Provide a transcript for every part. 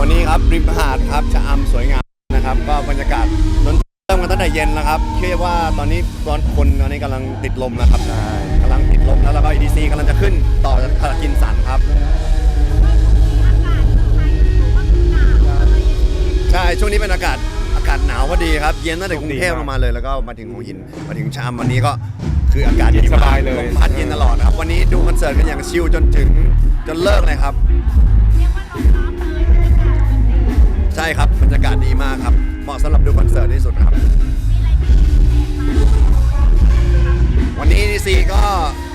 วันนี้ครับริมหาดครับชะอำสวยงามนะครับ ก็บรรยากาศดนตรีเริ่มกันตั้งแต่เย็นแล้วครับเชื่อว่าตอนนี้ตอนคนตอนนี้กำลังติดลมนะครับกำลังติดลมแล้วแล้วก็ EDC กำลังจะขึ้นต่อจากพากินสันครับใช่ช่วงนี้เป็นอากาศอากาศหนาวพอดีครับ เย็นตั้งแต่กรุงเทพลงมาเลย แล้วก็มาถึงหัวหินมาถึงชะอำวันนี้ก็คืออากาศเย็นดีมกสบายเลยมพัดเย็นตลอดนะครับวันนี้ดูคอนเสิร์ตกันอย่างชิลจนถึงจนเลิกเลยครับ ใช่ครับบรรยากาศดีมากครับเหมาะสำหรับดูคอนเสิร์ตที่สุดครับ วันนี้ EDC ก็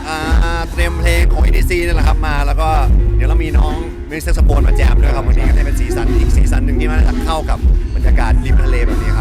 อ่าเตรียมเพลงของ EDC นี่แหละครับมาแล้วก็เดี๋ยวเรามีน้องมิสเตอร์สโปนมาแจมด้วยครับวันนี้ก็จะเป็นสีสันอีกสีสันหนึ่งที่มันจะเข้ากับบรรยากาศริมทะเลแบบนี้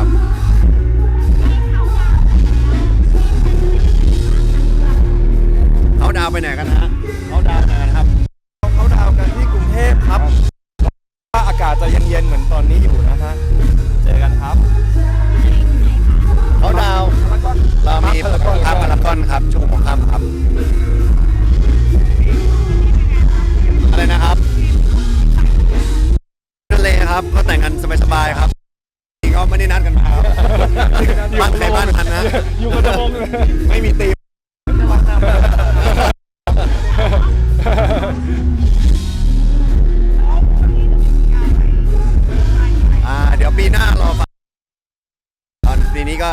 อยู่กระโดงเลยไม่มีตีมอ่าเดี๋ยวปีหน้ารอฟังตอนปีนี้ก็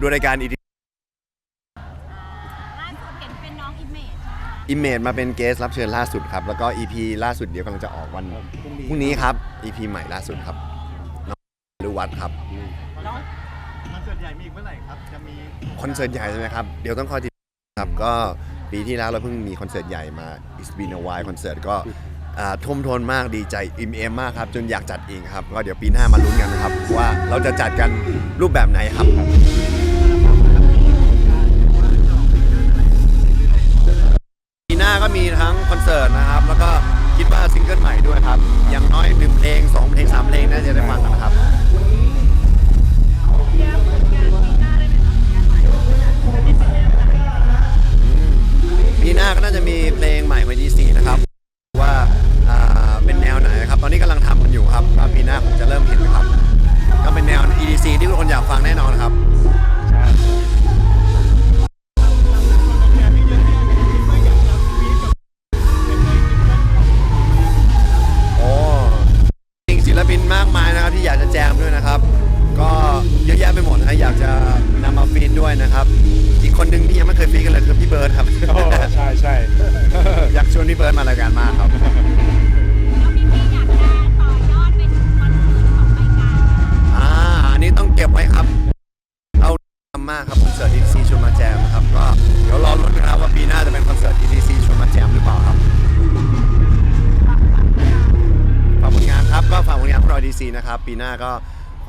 ดูรายการอีกล่าสุดเห็นเป็นน้องอิมเมจอิมเมจมาเป็นเกสรับเชิญล่าสุดครับ แล้วก็ EP ล่าสุดเดี๋ยวกำลังจะออกวันพรุ่งนี้ครับ EP ใหม่ล่าสุดครับน้องรู้วัดครับ คอนเสิร์ตใหญ่ มื่อไหร่ครับจะมีคอนเสิร์ตใหญ่ใช่ไหมครับ เดี๋ยวต้องคอยติดตามครับก็ปีที่แล้วเราเพิ่งมีคอนเสิร์ตใหญ่มา It's been a while คอนเสิร์ตก็อ่าทุ่มทนมากดีใจอิ่มเอมมากครับ จนอยากจัดเองครับ ก็เดี๋ยวปีหน้ามาลุ้นกันนะครับ ว่าเราจะจัดกันรูปแบบไหนครับ ปีหน้าก็มีทั้งคอนเสิร์ตนะครับ แล้วก็คิดว่าซิงเกิลใหม่ด้วยครับ อย่างน้อยหนึ่งเพลงสองเพลง แยะไปหมดนะอยากจะนำมาฟีดด้วยนะครับ อีกคนหนึ่งที่ยังไม่เคยฟีดกันเลยคือพี่เบิร์ดครับ โอ้ใช่ใช่ อยากชวนพี่เบิร์ดมารายการมากครับ แล้วพี่พี่อยากจะต่อยอดเป็นคอนเสิร์ตของรายการอ่าอันนี้ต้องเก็บไว้ครับ เอาทำมากครับคอนเสิร์ต EDC ชวนมาแจมครับ ก็เดี๋ยวรอลุ้นนะครับว่าปีหน้าจะเป็นคอนเสิร์ต EDC ชวนมาแจมหรือเปล่าครับ ฝากผลงานครับก็ฝากผลงานพวกเรา EDC นะครับ ปีหน้าก็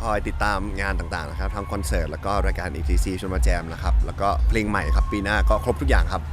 คอยติดตามงานต่างๆนะครับทั้งคอนเสิร์ตแล้วก็รายการ E.T.C. ชวนมาแจมนะครับแล้วก็เพลงใหม่ครับปีหน้าก็ครบทุกอย่างครับ